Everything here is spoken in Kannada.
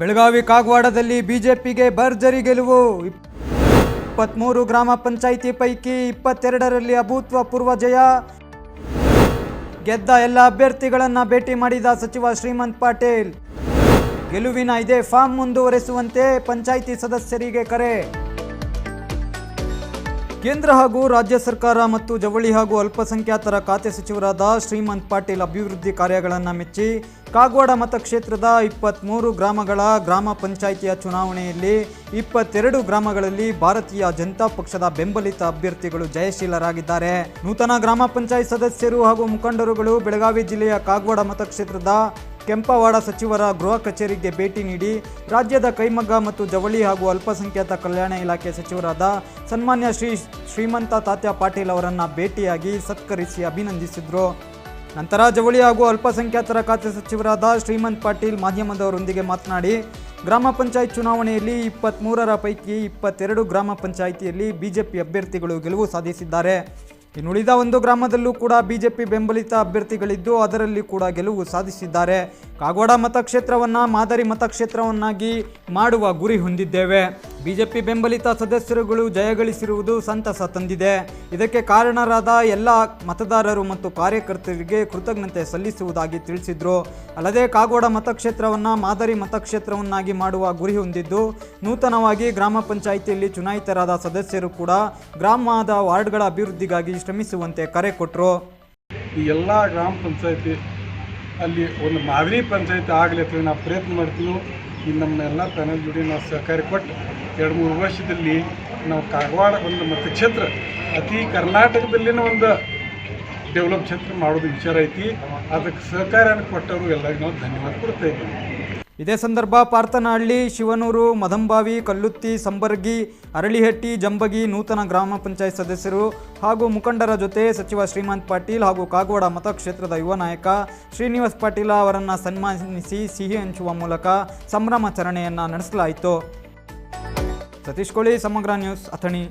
ಬೆಳಗಾವಿ ಕಾಗವಾಡದಲ್ಲಿ ಬಿಜೆಪಿಗೆ ಭರ್ಜರಿ ಗೆಲುವು. ಇಪ್ಪತ್ತ್ಮೂರು ಗ್ರಾಮ ಪಂಚಾಯಿತಿ ಪೈಕಿ ಇಪ್ಪತ್ತೆರಡರಲ್ಲಿ ಅಭೂತಪೂರ್ವ ಜಯ. ಗೆದ್ದ ಎಲ್ಲ ಅಭ್ಯರ್ಥಿಗಳನ್ನು ಭೇಟಿ ಮಾಡಿದ ಸಚಿವ ಶ್ರೀಮಂತ್ ಪಾಟೀಲ್. ಗೆಲುವಿನ ಇದೇ ಫಾರ್ಮ್ ಮುಂದುವರೆಸುವಂತೆ ಪಂಚಾಯಿತಿ ಸದಸ್ಯರಿಗೆ ಕರೆ. ಕೇಂದ್ರ ಹಾಗೂ ರಾಜ್ಯ ಸರ್ಕಾರ ಮತ್ತು ಜವಳಿ ಹಾಗೂ ಅಲ್ಪಸಂಖ್ಯಾತರ ಖಾತೆ ಸಚಿವರಾದ ಶ್ರೀಮಂತ್ ಪಾಟೀಲ್ ಅಭಿವೃದ್ಧಿ ಕಾರ್ಯಗಳನ್ನು ಮೆಚ್ಚಿ ಕಾಗವಾಡ ಮತಕ್ಷೇತ್ರದ ಇಪ್ಪತ್ತ್ಮೂರು ಗ್ರಾಮಗಳ ಗ್ರಾಮ ಪಂಚಾಯಿತಿಯ ಚುನಾವಣೆಯಲ್ಲಿ ಇಪ್ಪತ್ತೆರಡು ಗ್ರಾಮಗಳಲ್ಲಿ ಭಾರತೀಯ ಜನತಾ ಪಕ್ಷದ ಬೆಂಬಲಿತ ಅಭ್ಯರ್ಥಿಗಳು ಜಯಶೀಲರಾಗಿದ್ದಾರೆ. ನೂತನ ಗ್ರಾಮ ಪಂಚಾಯತ್ ಸದಸ್ಯರು ಹಾಗೂ ಮುಖಂಡರುಗಳು ಬೆಳಗಾವಿ ಜಿಲ್ಲೆಯ ಕಾಗವಾಡ ಮತಕ್ಷೇತ್ರದ ಕೆಂಪವಾಡ ಸಚಿವರ ಗೃಹ ಕಚೇರಿಗೆ ಭೇಟಿ ನೀಡಿ ರಾಜ್ಯದ ಕೈಮಗ್ಗ ಮತ್ತು ಜವಳಿ ಹಾಗೂ ಅಲ್ಪಸಂಖ್ಯಾತ ಕಲ್ಯಾಣ ಇಲಾಖೆ ಸಚಿವರಾದ ಸನ್ಮಾನ್ಯ ಶ್ರೀ ಶ್ರೀಮಂತ ತಾತ್ಯ ಪಾಟೀಲ್ ಅವರನ್ನು ಭೇಟಿಯಾಗಿ ಸತ್ಕರಿಸಿ ಅಭಿನಂದಿಸಿದರು. ನಂತರ ಜವಳಿ ಹಾಗೂ ಅಲ್ಪಸಂಖ್ಯಾತರ ಖಾತೆ ಸಚಿವರಾದ ಶ್ರೀಮಂತ್ ಪಾಟೀಲ್ ಮಾಧ್ಯಮದವರೊಂದಿಗೆ ಮಾತನಾಡಿ, ಗ್ರಾಮ ಪಂಚಾಯತ್ ಚುನಾವಣೆಯಲ್ಲಿ ಇಪ್ಪತ್ತ್ಮೂರರ ಪೈಕಿ ಇಪ್ಪತ್ತೆರಡು ಗ್ರಾಮ ಪಂಚಾಯಿತಿಯಲ್ಲಿ ಬಿಜೆಪಿ ಅಭ್ಯರ್ಥಿಗಳು ಗೆಲುವು ಸಾಧಿಸಿದ್ದಾರೆ. ಇನ್ನುಳಿದ ಒಂದು ಗ್ರಾಮದಲ್ಲೂ ಕೂಡ ಬಿಜೆಪಿ ಬೆಂಬಲಿತ ಅಭ್ಯರ್ಥಿಗಳಿದ್ದು ಅದರಲ್ಲಿ ಕೂಡ ಗೆಲುವು ಸಾಧಿಸಿದ್ದಾರೆ. ಕಾಗವಾಡ ಮತಕ್ಷೇತ್ರವನ್ನು, ಮಾದರಿ ಮತಕ್ಷೇತ್ರವನ್ನಾಗಿ ಮಾಡುವ ಗುರಿ ಹೊಂದಿದ್ದೇವೆ. ಬಿಜೆಪಿ ಬೆಂಬಲಿತ ಸದಸ್ಯರುಗಳು ಜಯಗಳಿಸಿರುವುದು ಸಂತಸ ತಂದಿದೆ. ಇದಕ್ಕೆ ಕಾರಣರಾದ ಎಲ್ಲ ಮತದಾರರು ಮತ್ತು ಕಾರ್ಯಕರ್ತರಿಗೆ ಕೃತಜ್ಞತೆ ಸಲ್ಲಿಸುವುದಾಗಿ ತಿಳಿಸಿದರು. ಅಲ್ಲದೆ ಕಾಗೋಡ ಮತಕ್ಷೇತ್ರವನ್ನು, ಮಾದರಿ ಮತಕ್ಷೇತ್ರವನ್ನಾಗಿ ಮಾಡುವ ಗುರಿ ಹೊಂದಿದ್ದು, ನೂತನವಾಗಿ ಗ್ರಾಮ ಪಂಚಾಯಿತಿಯಲ್ಲಿ ಚುನಾಯಿತರಾದ ಸದಸ್ಯರು ಕೂಡ ಗ್ರಾಮದ ವಾರ್ಡ್ಗಳ ಅಭಿವೃದ್ಧಿಗಾಗಿ ಶ್ರಮಿಸುವಂತೆ ಕರೆ ಕೊಟ್ಟರು ಈ ಎಲ್ಲ ಗ್ರಾಮ ಪಂಚಾಯತಿ ಅಲ್ಲಿ ಒಂದು ಮಾದರಿ ಪಂಚಾಯಿತಿ ಆಗಲಿ ಅಂತೇಳಿ ನಾವು ಪ್ರಯತ್ನ ಮಾಡ್ತೀವಿ. ಈ ನಮ್ಮೆಲ್ಲ ಪ್ಯಾನಲ್ ಜೋಡಿ ನಾವು ಸಹಕಾರ ಕೊಟ್ಟು ಎರಡು ಮೂರು ವರ್ಷದಲ್ಲಿ ನಾವು ಕಾಗವಾಡ ಒಂದು ಮತಕ್ಷೇತ್ರ ಅತಿ ಕರ್ನಾಟಕದಲ್ಲಿನ ಒಂದು ಡೆವಲಪ್ ಕ್ಷೇತ್ರ ಮಾಡೋದು ವಿಚಾರ ಐತಿ. ಅದಕ್ಕೆ ಸಹಕಾರ ಕೊಟ್ಟವರು ಎಲ್ಲರಿಗೂ ನಾವು ಧನ್ಯವಾದ ಕೊಡ್ತಾ ಇದ್ದೀವಿ. ಇದೇ ಸಂದರ್ಭ ಪಾರ್ಥನಹಳ್ಳಿ, ಶಿವನೂರು, ಮದಂಬಾವಿ, ಕಲ್ಲುತ್ತಿ, ಸಂಬರ್ಗಿ, ಅರಳಿಹಟ್ಟಿ, ಜಂಬಗಿ ನೂತನ ಗ್ರಾಮ ಪಂಚಾಯತ್ ಸದಸ್ಯರು ಹಾಗೂ ಮುಖಂಡರ ಜೊತೆ ಸಚಿವ ಶ್ರೀಮಂತ್ ಪಾಟೀಲ್ ಹಾಗೂ ಕಾಗವಾಡ ಮತಕ್ಷೇತ್ರದ ಯುವ ನಾಯಕ ಶ್ರೀನಿವಾಸ್ ಪಾಟೀಲ ಅವರನ್ನು ಸನ್ಮಾನಿಸಿ ಸಿಹಿ ಹಂಚುವ ಮೂಲಕ ಸಂಭ್ರಮಾಚರಣೆಯನ್ನು ನಡೆಸಲಾಯಿತು. ಸತೀಶ್ ಕೋಳಿ, ಸಮಗ್ರ ನ್ಯೂಸ್ ಅಥಣಿ.